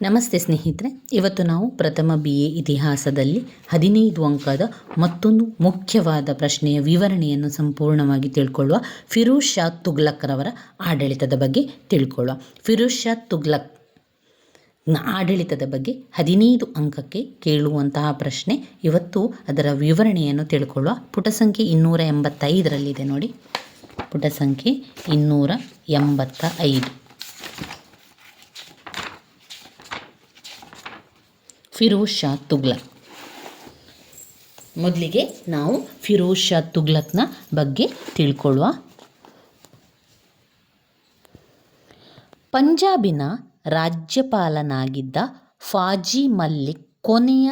ನಮಸ್ತೆ ಸ್ನೇಹಿತರೆ, ಇವತ್ತು ನಾವು ಪ್ರಥಮ ಬಿ ಎ ಇತಿಹಾಸದಲ್ಲಿ ಹದಿನೈದು ಅಂಕದ ಮತ್ತೊಂದು ಮುಖ್ಯವಾದ ಪ್ರಶ್ನೆಯ ವಿವರಣೆಯನ್ನು ಸಂಪೂರ್ಣವಾಗಿ ತಿಳ್ಕೊಳ್ಳುವ ಫಿರೋಜ್ ಶಾ ತುಗ್ಲಕ್ರವರ ಆಡಳಿತದ ಬಗ್ಗೆ ತಿಳ್ಕೊಳ್ಳುವ. ಫಿರೋಜ್ ಶಾ ತುಗ್ಲಕ್ ಆಡಳಿತದ ಬಗ್ಗೆ ಹದಿನೈದು ಅಂಕಕ್ಕೆ ಕೇಳುವಂತಹ ಪ್ರಶ್ನೆ ಇವತ್ತು ಅದರ ವಿವರಣೆಯನ್ನು ತಿಳ್ಕೊಳ್ಳುವ. ಪುಟ ಸಂಖ್ಯೆ ಇನ್ನೂರ ಎಂಬತ್ತೈದರಲ್ಲಿದೆ ನೋಡಿ. ಪುಟ ಸಂಖ್ಯೆ ಇನ್ನೂರ ಎಂಬತ್ತ ಐದು ಫಿರೋಜ್ ಶಾ ತುಗ್ಲಕ್. ಮೊದಲಿಗೆ ನಾವು ಫಿರೋಜ್ ಶಾ ತುಗ್ಲಕ್ನ ಬಗ್ಗೆ ತಿಳ್ಕೊಳ್ಳುವ. ಪಂಜಾಬಿನ ರಾಜ್ಯಪಾಲನಾಗಿದ್ದ ಫಾಜಿ ಮಲ್ಲಿಕ್ ಕೊನೆಯ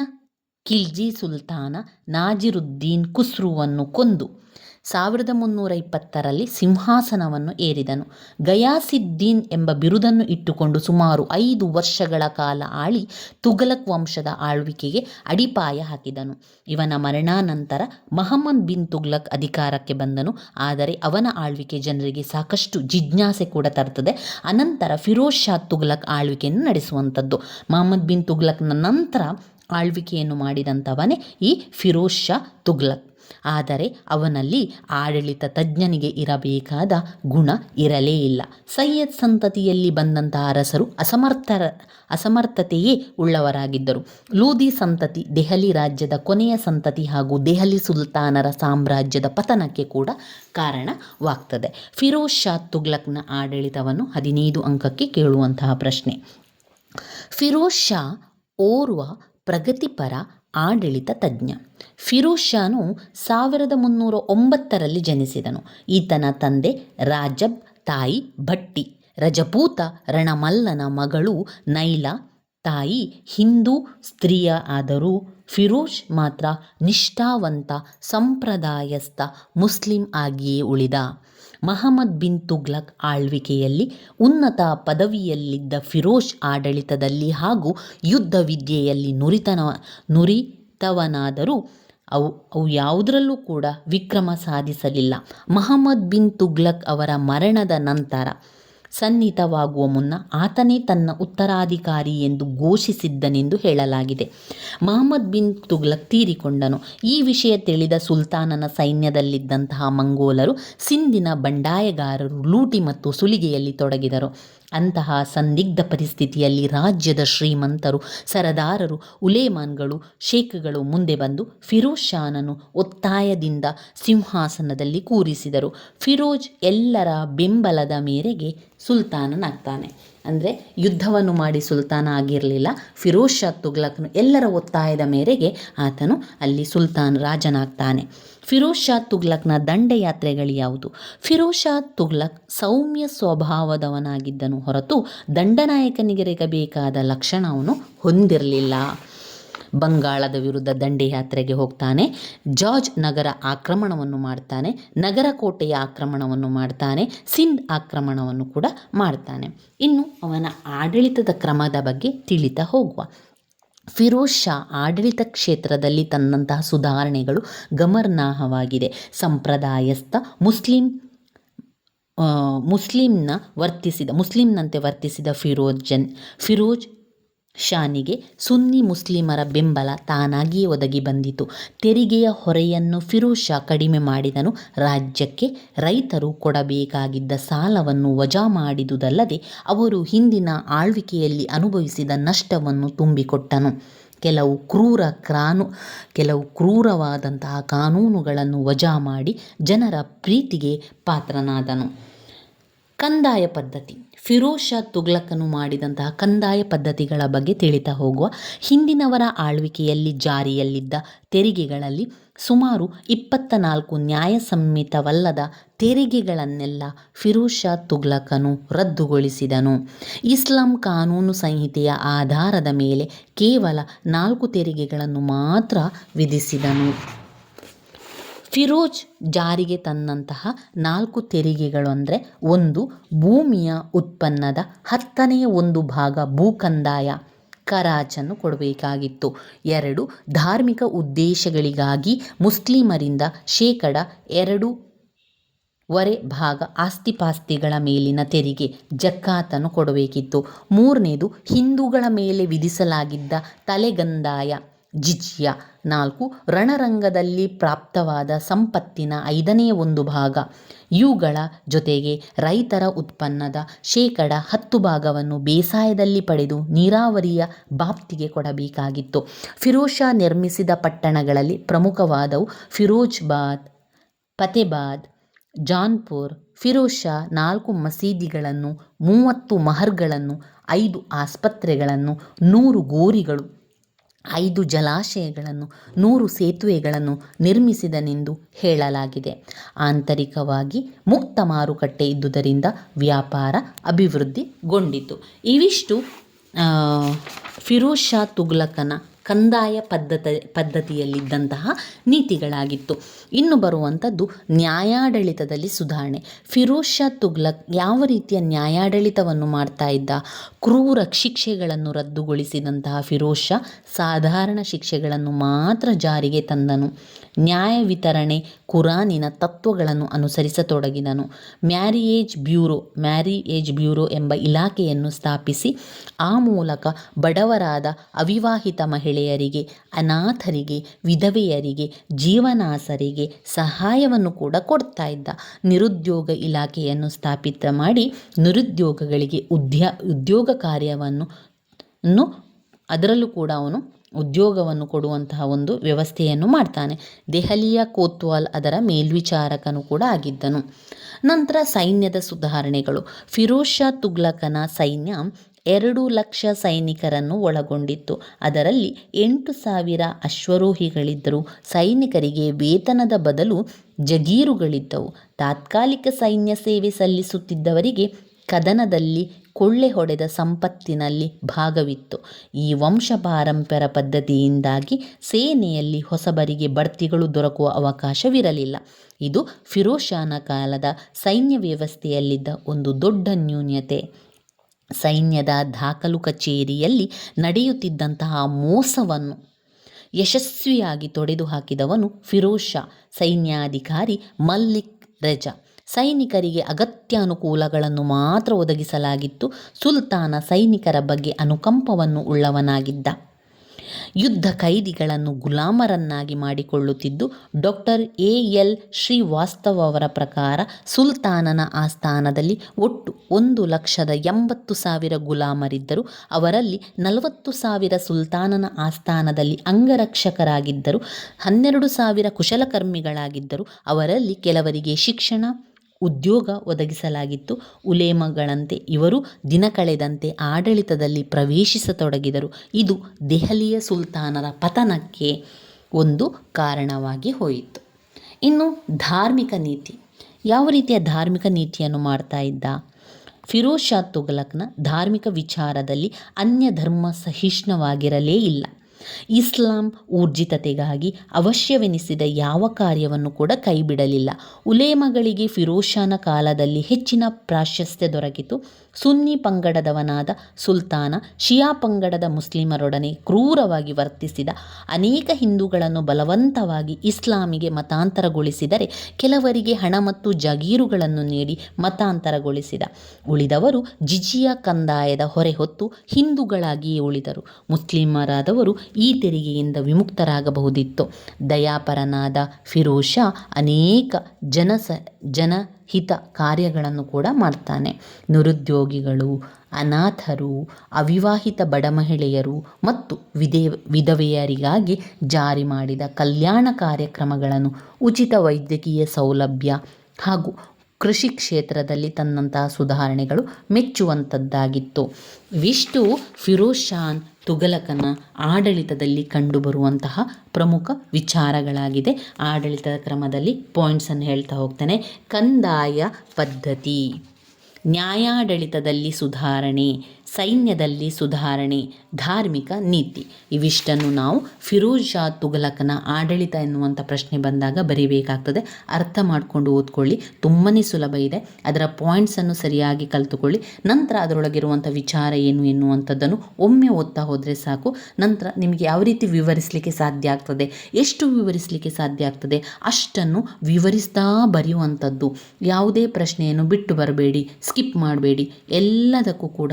ಖಿಲ್ಜಿ ಸುಲ್ತಾನ ನಾಜಿರುದ್ದೀನ್ ಖುಸ್ರುವನ್ನು ಕೊಂದು ಸಾವಿರದ ಮುನ್ನೂರ ಇಪ್ಪತ್ತರಲ್ಲಿ ಸಿಂಹಾಸನವನ್ನು ಏರಿದನು. ಗಯಾಸಿದ್ದೀನ್ ಎಂಬ ಬಿರುದನ್ನು ಇಟ್ಟುಕೊಂಡು ಸುಮಾರು ಐದು ವರ್ಷಗಳ ಕಾಲ ಆಳಿ ತುಘಲಕ್ ವಂಶದ ಆಳ್ವಿಕೆಗೆ ಅಡಿಪಾಯ ಹಾಕಿದನು. ಇವನ ಮರಣಾನಂತರ ಮಹಮ್ಮದ್ ಬಿನ್ ತುಘಲಕ್ ಅಧಿಕಾರಕ್ಕೆ ಬಂದನು. ಆದರೆ ಅವನ ಆಳ್ವಿಕೆ ಜನರಿಗೆ ಸಾಕಷ್ಟು ಜಿಜ್ಞಾಸೆ ಕೂಡ ತರ್ತದೆ. ಅನಂತರ ಫಿರೋಜ್ ಶಾ ತುಘಲಕ್ ಆಳ್ವಿಕೆಯನ್ನು ನಡೆಸುವಂಥದ್ದು. ಮಹಮ್ಮದ್ ಬಿನ್ ತುಘಲಕ್ನ ನಂತರ ಆಳ್ವಿಕೆಯನ್ನು ಮಾಡಿದಂಥವನೇ ಈ ಫಿರೋಜ್ ಶಾ ತುಘಲಕ್. ಆದರೆ ಅವನಲ್ಲಿ ಆಡಳಿತ ತಜ್ಞನಿಗೆ ಇರಬೇಕಾದ ಗುಣ ಇರಲೇ ಇಲ್ಲ. ಸೈಯದ್ ಸಂತತಿಯಲ್ಲಿ ಬಂದಂತಹ ಅರಸರು ಅಸಮರ್ಥರ, ಅಸಮರ್ಥತೆಯೇ ಉಳ್ಳವರಾಗಿದ್ದರು. ಲೂದಿ ಸಂತತಿ ದೆಹಲಿ ರಾಜ್ಯದ ಕೊನೆಯ ಸಂತತಿ ಹಾಗೂ ದೆಹಲಿ ಸುಲ್ತಾನರ ಸಾಮ್ರಾಜ್ಯದ ಪತನಕ್ಕೆ ಕೂಡ ಕಾರಣವಾಗ್ತದೆ. ಫಿರೋಜ್ ಶಾ ತುಗ್ಲಕ್ನ ಆಡಳಿತವನ್ನು ಹದಿನೈದು ಅಂಕಕ್ಕೆ ಕೇಳುವಂತಹ ಪ್ರಶ್ನೆ. ಫಿರೋಜ್ ಶಾ ಓರ್ವ ಪ್ರಗತಿಪರ ಆಡಳಿತ ತಜ್ಞ. ಫಿರೋಜ್ ಶಾನು ಸಾವಿರದ ಮುನ್ನೂರ ಒಂಬತ್ತರಲ್ಲಿ ಜನಿಸಿದನು. ಈತನ ತಂದೆ ರಾಜಬ್ ತಾಯಿ ಭಟ್ಟಿ. ರಜಪೂತ ರಣಮಲ್ಲನ ಮಗಳು ನೈಲಾ ತಾಯಿ ಹಿಂದೂ ಸ್ತ್ರೀಯ ಆದರೂ ಫಿರೋಜ್ ಮಾತ್ರ ನಿಷ್ಠಾವಂತ ಸಂಪ್ರದಾಯಸ್ಥ ಮುಸ್ಲಿಂ ಆಗಿಯೇ ಉಳಿದ. ಮಹಮ್ಮದ್ ಬಿನ್ ತುಗ್ಲಕ್ ಆಳ್ವಿಕೆಯಲ್ಲಿ ಉನ್ನತ ಪದವಿಯಲ್ಲಿದ್ದ ಫಿರೋಜ್ ಆಡಳಿತದಲ್ಲಿ ಹಾಗೂ ಯುದ್ಧ ವಿದ್ಯೆಯಲ್ಲಿ ನುರಿತನ, ನುರಿತವನಾದರೂ ಅವು ಅವು ಯಾವುದರಲ್ಲೂ ಕೂಡ ವಿಕ್ರಮ ಸಾಧಿಸಲಿಲ್ಲ. ಮಹಮ್ಮದ್ ಬಿನ್ ತುಗ್ಲಕ್ ಅವರ ಮರಣದ ನಂತರ ಸನ್ನಿಹಿತವಾಗುವ ಮುನ್ನ ಆತನೇ ತನ್ನ ಉತ್ತರಾಧಿಕಾರಿ ಎಂದು ಘೋಷಿಸಿದ್ದನೆಂದು ಹೇಳಲಾಗಿದೆ. ಮಹಮ್ಮದ್ ಬಿನ್ ತುಗ್ಲಕ್ ತೀರಿಕೊಂಡನು. ಈ ವಿಷಯ ತಿಳಿದ ಸುಲ್ತಾನನ ಸೈನ್ಯದಲ್ಲಿದ್ದಂತಹ ಮಂಗೋಲರು ಸಿಂಧಿನ ಬಂಡಾಯಗಾರರು ಲೂಟಿ ಮತ್ತು ಸುಲಿಗೆಯಲ್ಲಿ ತೊಡಗಿದರು. ಅಂತಹ ಸಂದಿಗ್ಧ ಪರಿಸ್ಥಿತಿಯಲ್ಲಿ ರಾಜ್ಯದ ಶ್ರೀಮಂತರು, ಸರದಾರರು, ಉಲೇಮಾನ್ಗಳು, ಶೇಖ್ಗಳು ಮುಂದೆ ಬಂದು ಫಿರೋಜ್ ಶಾನನ್ನು ಒತ್ತಾಯದಿಂದ ಸಿಂಹಾಸನದಲ್ಲಿ ಕೂರಿಸಿದರು. ಫಿರೋಜ್ ಎಲ್ಲರ ಬೆಂಬಲದ ಮೇರೆಗೆ ಸುಲ್ತಾನನಾಗ್ತಾನೆ. ಅಂದರೆ ಯುದ್ಧವನ್ನು ಮಾಡಿ ಸುಲ್ತಾನ ಆಗಿರಲಿಲ್ಲ. ಫಿರೋಜ್ ಶಾ ತುಗ್ಲಕ್ನು ಎಲ್ಲರ ಒತ್ತಾಯದ ಮೇರೆಗೆ ಆತನು ಅಲ್ಲಿ ಸುಲ್ತಾನ್ ರಾಜನಾಗ್ತಾನೆ. ಫಿರೋಜ್ ಶಾ ತುಗ್ಲಕ್ನ ದಂಡಯಾತ್ರೆಗಳು ಯಾವುದು? ಫಿರೋಜ್ ಶಾ ತುಗ್ಲಕ್ ಸೌಮ್ಯ ಸ್ವಭಾವದವನಾಗಿದ್ದನು ಹೊರತು ದಂಡನಾಯಕನಿಗಿರಬೇಕಾದ ಲಕ್ಷಣವನ್ನು ಹೊಂದಿರಲಿಲ್ಲ. ಬಂಗಾಳದ ವಿರುದ್ಧ ದಂಡಿಯಾತ್ರೆಗೆ ಹೋಗ್ತಾನೆ. ಜಾರ್ಜ್ ನಗರ ಆಕ್ರಮಣವನ್ನು ಮಾಡ್ತಾನೆ. ನಗರ ಕೋಟೆಯ ಆಕ್ರಮಣವನ್ನು ಮಾಡ್ತಾನೆ. ಸಿಂಧ್ ಆಕ್ರಮಣವನ್ನು ಕೂಡ ಮಾಡ್ತಾನೆ. ಇನ್ನು ಅವನ ಆಡಳಿತದ ಕ್ರಮದ ಬಗ್ಗೆ ತಿಳಿತಾ ಹೋಗುವ. ಫಿರೋಜ್ ಶಾ ಆಡಳಿತ ಕ್ಷೇತ್ರದಲ್ಲಿ ತನ್ನಂತಹ ಸುಧಾರಣೆಗಳು ಗಮನಾರ್ಹವಾಗಿದೆ. ಸಂಪ್ರದಾಯಸ್ಥ ಮುಸ್ಲಿಂ ಮುಸ್ಲಿಂನ ವರ್ತಿಸಿದ, ಮುಸ್ಲಿಂನಂತೆ ವರ್ತಿಸಿದ ಫಿರೋಜ್ ಜನ್ ಫಿರೋಜ್ ಶಾನಿಗೆ ಸುನ್ನಿ ಮುಸ್ಲಿಮರ ಬೆಂಬಲ ತಾನಾಗಿಯೇ ಒದಗಿ ಬಂದಿತು. ತೆರಿಗೆಯ ಹೊರೆಯನ್ನು ಫಿರೋಜ್ ಕಡಿಮೆ ಮಾಡಿದನು. ರಾಜ್ಯಕ್ಕೆ ರೈತರು ಕೊಡಬೇಕಾಗಿದ್ದ ಸಾಲವನ್ನು ವಜಾ ಮಾಡಿದುದಲ್ಲದೆ ಅವರು ಹಿಂದಿನ ಆಳ್ವಿಕೆಯಲ್ಲಿ ಅನುಭವಿಸಿದ ನಷ್ಟವನ್ನು ತುಂಬಿಕೊಟ್ಟನು. ಕೆಲವು ಕ್ರೂರ ಕ್ರಾನು, ಕೆಲವು ಕ್ರೂರವಾದಂತಹ ಕಾನೂನುಗಳನ್ನು ವಜಾ ಮಾಡಿ ಜನರ ಪ್ರೀತಿಗೆ ಪಾತ್ರನಾದನು. ಕಂದಾಯ ಪದ್ಧತಿ. ಫಿರೋಜ್ ಶಾ ತುಗ್ಲಕನು ಮಾಡಿದಂತಹ ಕಂದಾಯ ಪದ್ಧತಿಗಳ ಬಗ್ಗೆ ತಿಳಿತಾ ಹೋಗುವ ಹಿಂದಿನವರ ಆಳ್ವಿಕೆಯಲ್ಲಿ ಜಾರಿಯಲ್ಲಿದ್ದ ತೆರಿಗೆಗಳಲ್ಲಿ ಸುಮಾರು ಇಪ್ಪತ್ತ ನಾಲ್ಕು ನ್ಯಾಯಸಮ್ಮಿತವಲ್ಲದ ತೆರಿಗೆಗಳನ್ನೆಲ್ಲ ಫಿರೋಜ್ ಶಾ ತುಗ್ಲಕನು ರದ್ದುಗೊಳಿಸಿದನು. ಇಸ್ಲಾಂ ಕಾನೂನು ಸಂಹಿತೆಯ ಆಧಾರದ ಮೇಲೆ ಕೇವಲ ನಾಲ್ಕು ತೆರಿಗೆಗಳನ್ನು ಮಾತ್ರ ವಿಧಿಸಿದನು. ಫಿರೋಜ್ ಜಾರಿಗೆ ತಂದಂತಹ ನಾಲ್ಕು ತೆರಿಗೆಗಳು ಅಂದರೆ ಒಂದು, ಭೂಮಿಯ ಉತ್ಪನ್ನದ ಹತ್ತನೆಯ ಒಂದು ಭಾಗ ಭೂಕಂದಾಯ, ಕರಾಚನ್ನು ಕೊಡಬೇಕಾಗಿತ್ತು. ಎರಡು, ಧಾರ್ಮಿಕ ಉದ್ದೇಶಗಳಿಗಾಗಿ ಮುಸ್ಲಿಮರಿಂದ ಶೇಕಡ ಎರಡು ವರೆ ಭಾಗ ಆಸ್ತಿಪಾಸ್ತಿಗಳ ಮೇಲಿನ ತೆರಿಗೆ ಜಕ್ಕಾತನ್ನು ಕೊಡಬೇಕಿತ್ತು. ಮೂರನೇದು, ಹಿಂದೂಗಳ ಮೇಲೆ ವಿಧಿಸಲಾಗಿದ್ದ ತಲೆಗಂದಾಯ ಜಿಜಿಯಾ. ನಾಲ್ಕು, ರಣರಂಗದಲ್ಲಿ ಪ್ರಾಪ್ತವಾದ ಸಂಪತ್ತಿನ ಐದನೇ ಒಂದು ಭಾಗ. ಇವುಗಳ ಜೊತೆಗೆ ರೈತರ ಉತ್ಪನ್ನದ ಶೇಕಡ ಹತ್ತು ಭಾಗವನ್ನು ಬೇಸಾಯದಲ್ಲಿ ಪಡೆದು ನೀರಾವರಿಯ ಬಾಪ್ತಿಗೆ ಕೊಡಬೇಕಾಗಿತ್ತು. ಫಿರೋಜ್ ನಿರ್ಮಿಸಿದ ಪಟ್ಟಣಗಳಲ್ಲಿ ಪ್ರಮುಖವಾದವು ಫಿರೋಜ್ಬಾದ್ ಫತೇಬಾದ್, ಜಾನ್ಪುರ್. ಫಿರೋಜ್ ಶಾ ನಾಲ್ಕು ಮಸೀದಿಗಳನ್ನು, ಮೂವತ್ತು ಮಹರ್ಗಳನ್ನು, ಐದು ಆಸ್ಪತ್ರೆಗಳನ್ನು, ನೂರು ಗೋರಿಗಳು ಐದು ಜಲಾಶಯಗಳನ್ನು, ನೂರು ಸೇತುವೆಗಳನ್ನು ನಿರ್ಮಿಸಿದನೆಂದು ಹೇಳಲಾಗಿದೆ. ಆಂತರಿಕವಾಗಿ ಮುಕ್ತ ಮಾರುಕಟ್ಟೆ ಇದ್ದುದರಿಂದ ವ್ಯಾಪಾರ ಅಭಿವೃದ್ಧಿಗೊಂಡಿತು. ಇವಿಷ್ಟು ಫಿರೋಜ್ ಶಾ ತುಘಲಕನ ಕಂದಾಯ ಪದ್ಧತ, ಪದ್ಧತಿಯಲ್ಲಿದ್ದಂತಹ ನೀತಿಗಳಾಗಿತ್ತು. ಇನ್ನು ಬರುವಂಥದ್ದು ನ್ಯಾಯಾಡಳಿತದಲ್ಲಿ ಸುಧಾರಣೆ. ಫಿರೋಜ್ ಶಾ ತುಗ್ಲಕ್ ಯಾವ ರೀತಿಯ ನ್ಯಾಯಾಡಳಿತವನ್ನು ಮಾಡ್ತಾ ಇದ್ದ? ಕ್ರೂರ ಶಿಕ್ಷೆಗಳನ್ನು ರದ್ದುಗೊಳಿಸಿದಂತಹ ಫಿರೋಜ್ ಶಾ ಸಾಧಾರಣ ಶಿಕ್ಷೆಗಳನ್ನು ಮಾತ್ರ ಜಾರಿಗೆ ತಂದನು. ನ್ಯಾಯ ವಿತರಣೆ ಕುರಾನಿನ ತತ್ವಗಳನ್ನು ಅನುಸರಿಸತೊಡಗಿದನು. ಮ್ಯಾರಿಯೇಜ್ ಬ್ಯೂರೋ ಮ್ಯಾರಿಯೇಜ್ ಬ್ಯೂರೋ ಎಂಬ ಇಲಾಖೆಯನ್ನು ಸ್ಥಾಪಿಸಿ ಆ ಮೂಲಕ ಬಡವರಾದ ಅವಿವಾಹಿತ ಮಹಿಳೆಯರಿಗೆ, ಅನಾಥರಿಗೆ, ವಿಧವೆಯರಿಗೆ, ಜೀವನಾಸರಿಗೆ ಸಹಾಯವನ್ನು ಕೂಡ ಕೊಡ್ತಾ ಇದ್ದ. ನಿರುದ್ಯೋಗ ಇಲಾಖೆಯನ್ನು ಸ್ಥಾಪಿತ ಮಾಡಿ ನಿರುದ್ಯೋಗಗಳಿಗೆ ಉದ್ಯ, ಉದ್ಯೋಗ ಕಾರ್ಯವನ್ನು ನ್ನು ಅದರಲ್ಲೂ ಕೂಡ ಅವನು ಉದ್ಯೋಗವನ್ನು ಕೊಡುವಂತಹ ಒಂದು ವ್ಯವಸ್ಥೆಯನ್ನು ಮಾಡ್ತಾನೆ. ದೆಹಲಿಯ ಕೋತ್ವಾಲ್ ಅದರ ಮೇಲ್ವಿಚಾರಕನು ಕೂಡ ಆಗಿದ್ದನು. ನಂತರ ಸೈನ್ಯದ ಸುಧಾರಣೆಗಳು. ಫಿರೋಜ್ ಶಾ ತುಗ್ಲಕನ ಸೈನ್ಯ ಎರಡು ಲಕ್ಷ ಸೈನಿಕರನ್ನು ಒಳಗೊಂಡಿತ್ತು. ಅದರಲ್ಲಿ ಎಂಟು ಸಾವಿರ ಅಶ್ವರೋಹಿಗಳಿದ್ದರು. ಸೈನಿಕರಿಗೆ ವೇತನದ ಬದಲು ಜಗೀರುಗಳಿದ್ದವು. ತಾತ್ಕಾಲಿಕ ಸೈನ್ಯ ಸೇವೆ ಸಲ್ಲಿಸುತ್ತಿದ್ದವರಿಗೆ ಕದನದಲ್ಲಿ ಕೊಳ್ಳೆ ಹೊಡೆದ ಸಂಪತ್ತಿನಲ್ಲಿ ಭಾಗವಿತ್ತು. ಈ ವಂಶ ಪಾರಂಪರ ಪದ್ಧತಿಯಿಂದಾಗಿ ಸೇನೆಯಲ್ಲಿ ಹೊಸಬರಿಗೆ ಬಡ್ತಿಗಳು ದೊರಕುವ ಅವಕಾಶವಿರಲಿಲ್ಲ. ಇದು ಫಿರೋಶಾನ ಶಾನ ಕಾಲದ ಸೈನ್ಯ ವ್ಯವಸ್ಥೆಯಲ್ಲಿದ್ದ ಒಂದು ದೊಡ್ಡ ನ್ಯೂನ್ಯತೆ ಸೈನ್ಯದ ದಾಖಲು ಕಚೇರಿಯಲ್ಲಿ ನಡೆಯುತ್ತಿದ್ದಂತಹ ಮೋಸವನ್ನು ಯಶಸ್ವಿಯಾಗಿ ತೊಡೆದು ಹಾಕಿದವನು ಫಿರೋಜ್ ಸೈನ್ಯಾಧಿಕಾರಿ ಮಲ್ಲಿಕ್ ರೆಜಾ. ಸೈನಿಕರಿಗೆ ಅಗತ್ಯ ಅನುಕೂಲಗಳನ್ನು ಮಾತ್ರ ಒದಗಿಸಲಾಗಿತ್ತು. ಸುಲ್ತಾನ ಸೈನಿಕರ ಬಗ್ಗೆ ಅನುಕಂಪವನ್ನು ಉಳ್ಳವನಾಗಿದ್ದ. ಯುದ್ಧ ಖೈದಿಗಳನ್ನು ಗುಲಾಮರನ್ನಾಗಿ ಮಾಡಿಕೊಳ್ಳುತ್ತಿದ್ದು, ಡಾಕ್ಟರ್ ಎ ಎಲ್ ಶ್ರೀವಾಸ್ತವ ಅವರ ಪ್ರಕಾರ ಸುಲ್ತಾನನ ಆಸ್ಥಾನದಲ್ಲಿ ಒಟ್ಟು ಒಂದು ಲಕ್ಷದ ಎಂಬತ್ತು ಸಾವಿರ ಗುಲಾಮರಿದ್ದರು. ಅವರಲ್ಲಿ ನಲವತ್ತು ಸಾವಿರ ಸುಲ್ತಾನನ ಆಸ್ಥಾನದಲ್ಲಿ ಅಂಗರಕ್ಷಕರಾಗಿದ್ದರು. ಹನ್ನೆರಡು ಸಾವಿರ ಕುಶಲಕರ್ಮಿಗಳಾಗಿದ್ದರು. ಅವರಲ್ಲಿ ಕೆಲವರಿಗೆ ಶಿಕ್ಷಣ ಉದ್ಯೋಗ ಒದಗಿಸಲಾಗಿತ್ತು. ಉಲೇಮಗಳಂತೆ ಇವರು ದಿನ ಕಳೆದಂತೆ ಆಡಳಿತದಲ್ಲಿ ಪ್ರವೇಶಿಸತೊಡಗಿದರು. ಇದು ದೆಹಲಿಯ ಸುಲ್ತಾನರ ಪತನಕ್ಕೆ ಒಂದು ಕಾರಣವಾಗಿ ಹೋಯಿತು. ಇನ್ನು ಧಾರ್ಮಿಕ ನೀತಿ. ಯಾವ ರೀತಿಯ ಧಾರ್ಮಿಕ ನೀತಿಯನ್ನು ಮಾಡ್ತಾ ಇದ್ದ? ಫಿರೋಜ್ ಶಾ ತುಘಲಕ್ನ ಧಾರ್ಮಿಕ ವಿಚಾರದಲ್ಲಿ ಅನ್ಯ ಧರ್ಮ ಸಹಿಷ್ಣುವಾಗಿರಲೇ ಇಲ್ಲ. ಇಸ್ಲಾಂ ಊರ್ಜಿತತೆಗಾಗಿ ಅವಶ್ಯವೆನಿಸಿದ ಯಾವ ಕಾರ್ಯವನ್ನು ಕೂಡ ಕೈಬಿಡಲಿಲ್ಲ. ಉಲೇಮಗಳಿಗೆ ಫಿರೋಷಾನ ಕಾಲದಲ್ಲಿ ಹೆಚ್ಚಿನ ಪ್ರಾಶಸ್ತ್ಯ ದೊರಕಿತು. ಸುನ್ನಿ ಪಂಗಡದವನಾದ ಸುಲ್ತಾನ ಶಿಯಾ ಪಂಗಡದ ಮುಸ್ಲಿಮರೊಡನೆ ಕ್ರೂರವಾಗಿ ವರ್ತಿಸಿದ ಅನೇಕ ಹಿಂದೂಗಳನ್ನು ಬಲವಂತವಾಗಿ ಇಸ್ಲಾಮಿಗೆ ಮತಾಂತರಗೊಳಿಸಿದರೆ ಕೆಲವರಿಗೆ ಹಣ ಮತ್ತು ಜಗೀರುಗಳನ್ನು ನೀಡಿ ಮತಾಂತರಗೊಳಿಸಿದ. ಉಳಿದವರು ಜಿಜಿಯಾ ಕಂದಾಯದ ಹೊರೆ ಹೊತ್ತು ಹಿಂದೂಗಳಾಗಿಯೇ ಉಳಿದರು. ಮುಸ್ಲಿಮರಾದವರು ಈ ತೆರಿಗೆಯಿಂದ ವಿಮುಕ್ತರಾಗಬಹುದಿತ್ತು. ದಯಾಪರನಾದ ಫಿರೋಷಾ ಅನೇಕ ಜನಸ ಜನಹಿತ ಕಾರ್ಯಗಳನ್ನು ಕೂಡ ಮಾಡ್ತಾನೆ. ನಿರುದ್ಯೋಗಿಗಳು, ಅನಾಥರು, ಅವಿವಾಹಿತ ಬಡ ಮಹಿಳೆಯರು ಮತ್ತು ವಿಧೇ, ವಿಧವೆಯರಿಗಾಗಿ ಜಾರಿ ಮಾಡಿದ ಕಲ್ಯಾಣ ಕಾರ್ಯಕ್ರಮಗಳನ್ನು ಉಚಿತ ವೈದ್ಯಕೀಯ ಸೌಲಭ್ಯ ಹಾಗೂ ಕೃಷಿ ಕ್ಷೇತ್ರದಲ್ಲಿ ತಂದಂತಹ ಸುಧಾರಣೆಗಳು ಮೆಚ್ಚುವಂಥದ್ದಾಗಿತ್ತು. ಇವಿಷ್ಟು ಫಿರೋಜ್ ಶಾನ್ ತುಘಲಕನ ಆಡಳಿತದಲ್ಲಿ ಕಂಡುಬರುವಂತಹ ಪ್ರಮುಖ ವಿಚಾರಗಳಾಗಿದೆ. ಆಡಳಿತ ಕ್ರಮದಲ್ಲಿ ಪಾಯಿಂಟ್ಸನ್ನು ಹೇಳ್ತಾ ಹೋಗ್ತಾನೆ. ಕಂದಾಯ ಪದ್ಧತಿ. ನ್ಯಾಯಾಡಳಿತದಲ್ಲಿ ಸುಧಾರಣೆ. ಸೈನ್ಯದಲ್ಲಿ ಸುಧಾರಣೆ, ಧಾರ್ಮಿಕ ನೀತಿ. ಇವಿಷ್ಟನ್ನು ನಾವು ಫಿರೋಜ್ ಶಾ ತುಘಲಕನ ಆಡಳಿತ ಎನ್ನುವಂಥ ಪ್ರಶ್ನೆ ಬಂದಾಗ ಬರೀಬೇಕಾಗ್ತದೆ. ಅರ್ಥ ಮಾಡಿಕೊಂಡು ಓದ್ಕೊಳ್ಳಿ. ತುಂಬಾ ಸುಲಭ ಇದೆ. ಅದರ ಪಾಯಿಂಟ್ಸನ್ನು ಸರಿಯಾಗಿ ಕಲಿತುಕೊಳ್ಳಿ. ನಂತರ ಅದರೊಳಗಿರುವಂಥ ವಿಚಾರ ಏನು ಎನ್ನುವಂಥದ್ದನ್ನು ಒಮ್ಮೆ ಓದ್ತಾ ಹೋದರೆ ಸಾಕು. ನಂತರ ನಿಮಗೆ ಯಾವ ರೀತಿ ವಿವರಿಸಲಿಕ್ಕೆ ಸಾಧ್ಯ ಆಗ್ತದೆ? ಎಷ್ಟು ವಿವರಿಸಲಿಕ್ಕೆ ಸಾಧ್ಯ ಆಗ್ತದೆ? ಅಷ್ಟನ್ನು ವಿವರಿಸ್ತಾ ಬರೆಯುವಂಥದ್ದು. ಯಾವುದೇ ಪ್ರಶ್ನೆಯನ್ನು ಬಿಟ್ಟು ಬರಬೇಡಿ, ಸ್ಕಿಪ್ ಮಾಡಬೇಡಿ. ಎಲ್ಲದಕ್ಕೂ ಕೂಡ